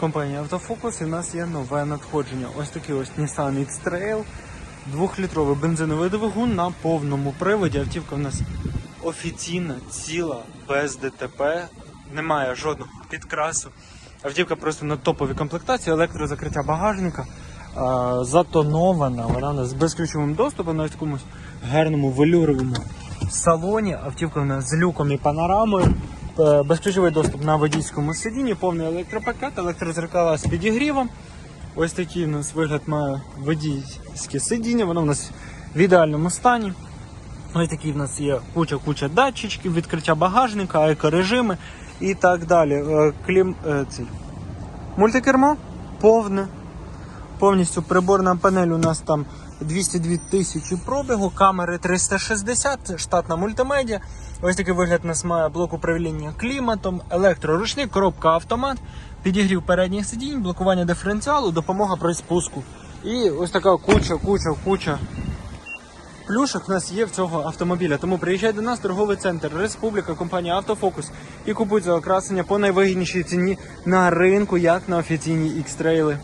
компанія Автофокус і в нас є нове надходження. Ось такий ось Nissan X-Trail, двохлітровий бензиновий двигун на повному приводі. Автівка в нас офіційна, ціла, без ДТП, немає жодного підкрасу. Автівка просто на топовій комплектації, електрозакриття багажника, затонована, вона у нас з безключовим доступом на ось такомусь гарному велюровому салоні. Автівка у нас з люком і панорамою. Е, Безключовий доступ на водійському сидінні, повний електропакет, електрозеркала з підігрівом. Ось такий у нас вигляд має водійське сидіння, воно у нас в ідеальному стані. Ось такі в нас є куча-куча датчичків, відкриття багажника, екорежими і так далі. Е, Клім, е. Мультикермо повне. Повністю приборна панель у нас там 202 тисячі пробігу, камери 360, штатна мультимедіа. Ось такий вигляд у нас має блок управління кліматом, електроручник, коробка автомат, підігрів передніх сидінь, блокування диференціалу, допомога при спуску. І ось така куча, куча, куча плюшок в нас є в цього автомобіля. Тому приїжджай до нас, торговий центр, Республіка, компанія Автофокус і купуй за окрасення по найвигіднішій ціні на ринку, як на офіційні X-трейли.